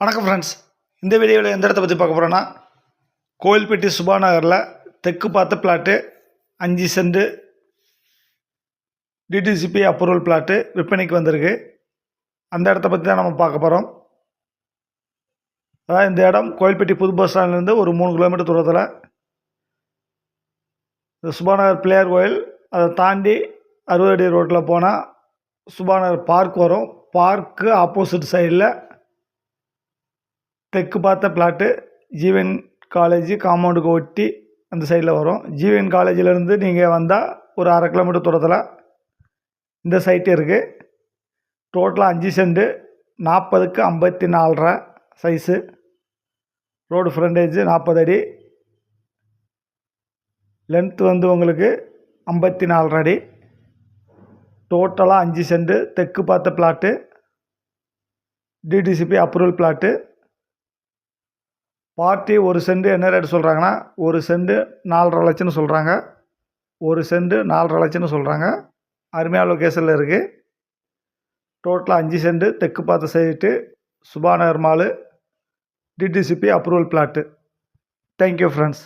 வணக்கம் ஃப்ரெண்ட்ஸ் இந்த வீடியோவில் எந்த இடத்த பற்றி பார்க்க போகிறோன்னா கோயில்பட்டி சுபா நகரில் தெற்கு பார்த்த பிளாட்டு அஞ்சு சென்ட் டிடிசிபி அப்ரூவல் பிளாட்டு விற்பனைக்கு வந்திருக்கு. அந்த இடத்த பற்றி தான் நம்ம பார்க்க போகிறோம் அதாவது இந்த இடம் கோயில்பட்டி புது பஸ் ஸ்டாண்ட்லேருந்து ஒரு மூணு கிலோமீட்டர் தூரத்தில். இந்த சுபாநகர் பிள்ளையார் கோயில் அதை தாண்டி அறுபது அடி ரோட்டில் போனால் சுபாநகர் பார்க் வரும். பார்க்கு ஆப்போசிட் சைடில் தெற்கு பார்த்த பிளாட்டு ஜீவன் காலேஜ் காம்பவுண்டுக்கு ஒட்டி அந்த சைடில் வரும். ஜீவன் காலேஜிலேருந்து நீங்கள் வந்தால் ஒரு அரை கிலோமீட்டர் தூரத்தில் இந்த சைட்டு இருக்குது டோட்டலாக அஞ்சு செண்டு நாற்பதுக்கு ஐம்பத்தி நாலரை சைஸு ரோடு ஃப்ரண்டேஜ் நாற்பது அடி. லென்த்து வந்து உங்களுக்கு ஐம்பத்தி நாலரை அடி. டோட்டலாக அஞ்சு செண்டு தெற்கு பார்த்த plot DTCP approval plot party ஒரு சென்ட் என்ன ரேட் சொல்கிறாங்கன்னா ஒரு சென்ட் நாலரை லட்சம்னு சொல்கிறாங்க ஒரு சென்ட் நாலரை லட்சம்னு சொல்கிறாங்க அருமையான லொக்கேஷனில் இருக்குது டோட்டலாக அஞ்சு சென்ட் தெற்கு பார்த்த site Subhanagar mall DTCP approval plot thank you friends